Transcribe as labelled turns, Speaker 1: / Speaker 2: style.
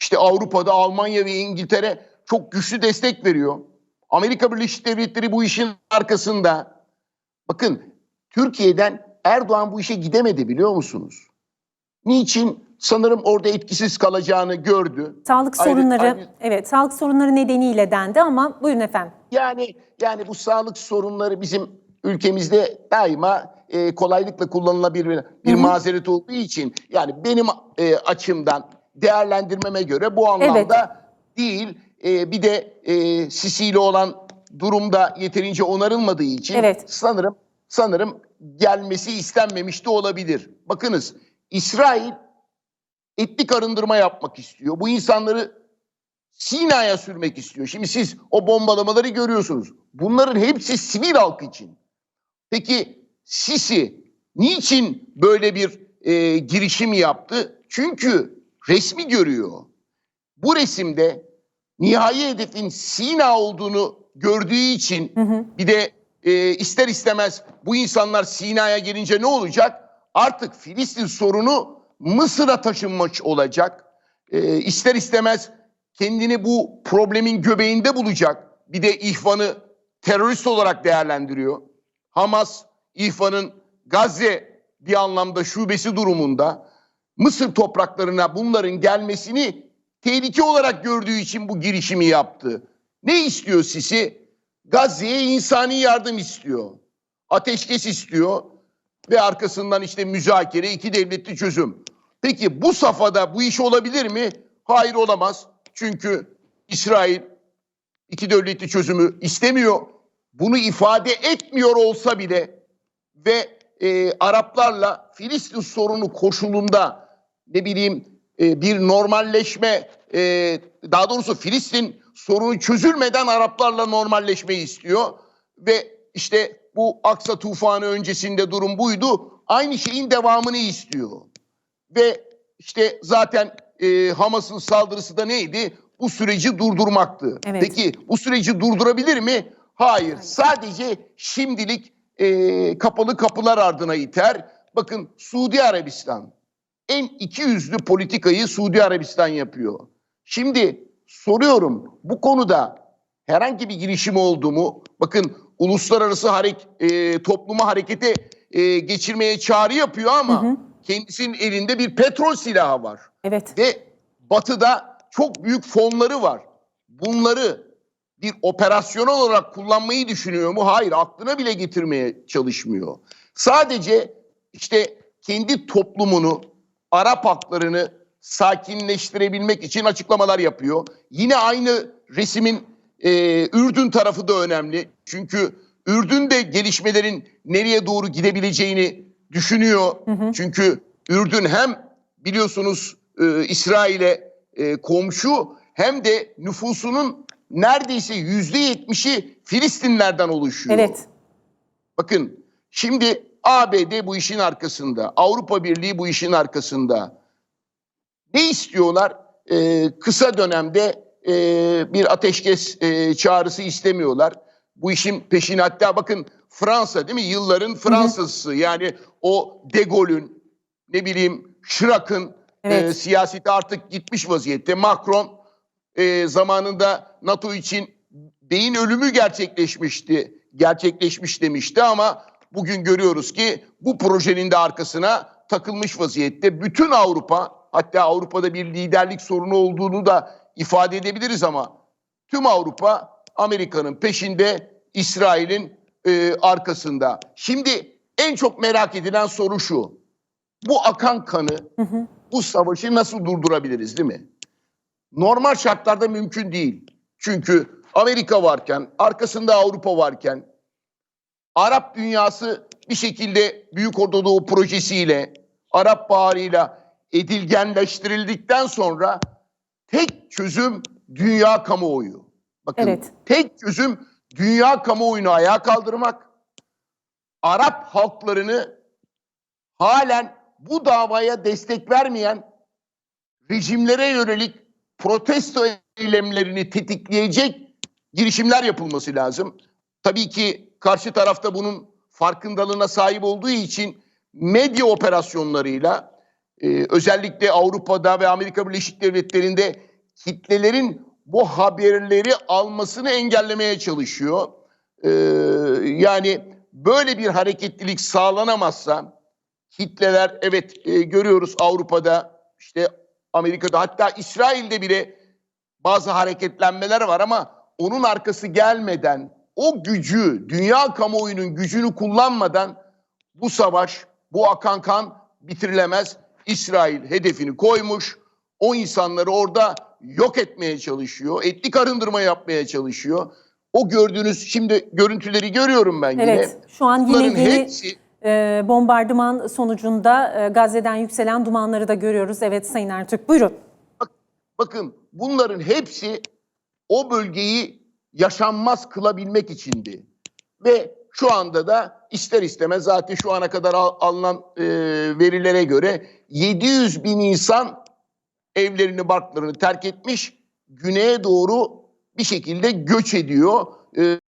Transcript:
Speaker 1: İşte Avrupa'da Almanya ve İngiltere çok güçlü destek veriyor. Amerika Birleşik Devletleri bu işin arkasında. Bakın Türkiye'den Erdoğan bu işe gidemedi biliyor musunuz? Niçin? Sanırım orada etkisiz kalacağını gördü.
Speaker 2: Sağlık
Speaker 1: Ayrı-
Speaker 2: sorunları,
Speaker 1: ayrı-
Speaker 2: evet sağlık sorunları nedeniyle dendi ama buyurun efendim.
Speaker 1: Yani yani bu sağlık sorunları bizim ülkemizde daima e, kolaylıkla kullanılabilir bir mazeret olduğu için yani benim e, açımdan değerlendirmeme göre bu anlamda değil. E, bir de e, Sisi ile olan durumda yeterince onarılmadığı için
Speaker 2: Evet.
Speaker 1: sanırım sanırım gelmesi istenmemiş de olabilir. Bakınız İsrail etnik arındırma yapmak istiyor. Bu insanları Sina'ya sürmek istiyor. Şimdi siz o bombalamaları görüyorsunuz. Bunların hepsi sivil halk için. Peki Sisi niçin böyle bir e, girişim yaptı? Çünkü resmi görüyor. Bu resimde nihai hedefin Sina olduğunu gördüğü için bir de e, ister istemez bu insanlar Sina'ya gelince ne olacak? Artık Filistin sorunu Mısır'a taşınmış olacak. E, ister istemez kendini bu problemin göbeğinde bulacak. Bir de İhvan'ı terörist olarak değerlendiriyor. Hamas, İhvan'ın Gazze bir anlamda şubesi durumunda Mısır topraklarına bunların gelmesini tehlike olarak gördüğü için bu girişimi yaptı. Ne istiyor Sisi? Gazze'ye insani yardım istiyor. Ateşkes istiyor ve arkasından işte müzakere, iki devletli çözüm. Peki bu safhada bu iş olabilir mi? Hayır olamaz. Çünkü İsrail iki devletli çözümü istemiyor. Bunu ifade etmiyor olsa bile ve e, Araplarla Filistin sorunu koşulunda ne bileyim e, bir normalleşme e, daha doğrusu Filistin sorunu çözülmeden Araplarla normalleşmeyi istiyor ve işte bu Aksa tufanı öncesinde durum buydu. Aynı şeyin devamını istiyor. Ve işte zaten e, Hamas'ın saldırısı da neydi? Bu süreci durdurmaktı.
Speaker 2: Evet.
Speaker 1: Peki bu süreci durdurabilir mi? Hayır. Sadece şimdilik e, kapalı kapılar ardına iter. Bakın Suudi Arabistan en iki yüzlü politikayı Suudi Arabistan yapıyor. Şimdi soruyorum bu konuda herhangi bir girişim oldu mu? Bakın uluslararası harek, e, toplumu harekete e, geçirmeye çağrı yapıyor ama kendisinin elinde bir petrol silahı var.
Speaker 2: Evet.
Speaker 1: Ve batıda çok büyük fonları var. Bunları bir operasyon olarak kullanmayı düşünüyor mu? Hayır, aklına bile getirmeye çalışmıyor. Sadece işte kendi toplumunu, Arap halklarını sakinleştirebilmek için açıklamalar yapıyor. Yine aynı resimin e, Ürdün tarafı da önemli. Çünkü Ürdün de gelişmelerin nereye doğru gidebileceğini düşünüyor. Çünkü Ürdün hem biliyorsunuz e, İsrail'e e, komşu hem de nüfusunun neredeyse yüzde yetmişi Filistinlerden oluşuyor.
Speaker 2: Evet.
Speaker 1: Bakın şimdi ABD bu işin arkasında, Avrupa Birliği bu işin arkasında. Ne istiyorlar? Ee, kısa dönemde e, bir ateşkes e, çağrısı istemiyorlar. Bu işin peşine hatta bakın Fransa değil mi? Yılların Fransızı yani o De Gaulle'ün ne bileyim Chirac'ın
Speaker 2: Evet.
Speaker 1: e, siyaseti artık gitmiş vaziyette. Macron e, zamanında NATO için beyin ölümü gerçekleşmişti. Gerçekleşmiş demişti ama bugün görüyoruz ki bu projenin de arkasına takılmış vaziyette. Bütün Avrupa hatta Avrupa'da bir liderlik sorunu olduğunu da ifade edebiliriz ama tüm Avrupa Amerika'nın peşinde, İsrail'in e, arkasında. Şimdi en çok merak edilen soru şu. Bu akan kanı, bu savaşı nasıl durdurabiliriz değil mi? Normal şartlarda mümkün değil. Çünkü Amerika varken, arkasında Avrupa varken, Arap dünyası bir şekilde Büyük Orta Doğu projesiyle, Arap Baharı'yla edilgenleştirildikten sonra tek çözüm dünya kamuoyu. Bakın
Speaker 2: Evet.
Speaker 1: tek çözüm dünya kamuoyunu ayağa kaldırmak, Arap halklarını halen bu davaya destek vermeyen rejimlere yönelik protesto eylemlerini tetikleyecek girişimler yapılması lazım. Tabii ki karşı tarafta bunun farkındalığına sahip olduğu için medya operasyonlarıyla Ee, özellikle Avrupa'da ve Amerika Birleşik Devletleri'nde kitlelerin bu haberleri almasını engellemeye çalışıyor. Ee, yani böyle bir hareketlilik sağlanamazsa kitleler evet e, görüyoruz Avrupa'da işte Amerika'da hatta İsrail'de bile bazı hareketlenmeler var ama onun arkası gelmeden o gücü dünya kamuoyunun gücünü kullanmadan bu savaş bu akan kan bitirilemez. İsrail hedefini koymuş. O insanları orada yok etmeye çalışıyor. Etnik arındırma yapmaya çalışıyor. O gördüğünüz şimdi görüntüleri görüyorum ben yine.
Speaker 2: Evet, şu an yine
Speaker 1: Bunların
Speaker 2: yeni
Speaker 1: hepsi
Speaker 2: e, bombardıman sonucunda e, Gazze'den yükselen dumanları da görüyoruz. Evet Sayın Ertürk, buyurun.
Speaker 1: Bakın bunların hepsi o bölgeyi yaşanmaz kılabilmek içindi. Ve şu anda da ister istemez zaten şu ana kadar al- alınan e, verilere göre 700 bin insan evlerini barklarını terk etmiş güneye doğru bir şekilde göç ediyor. E,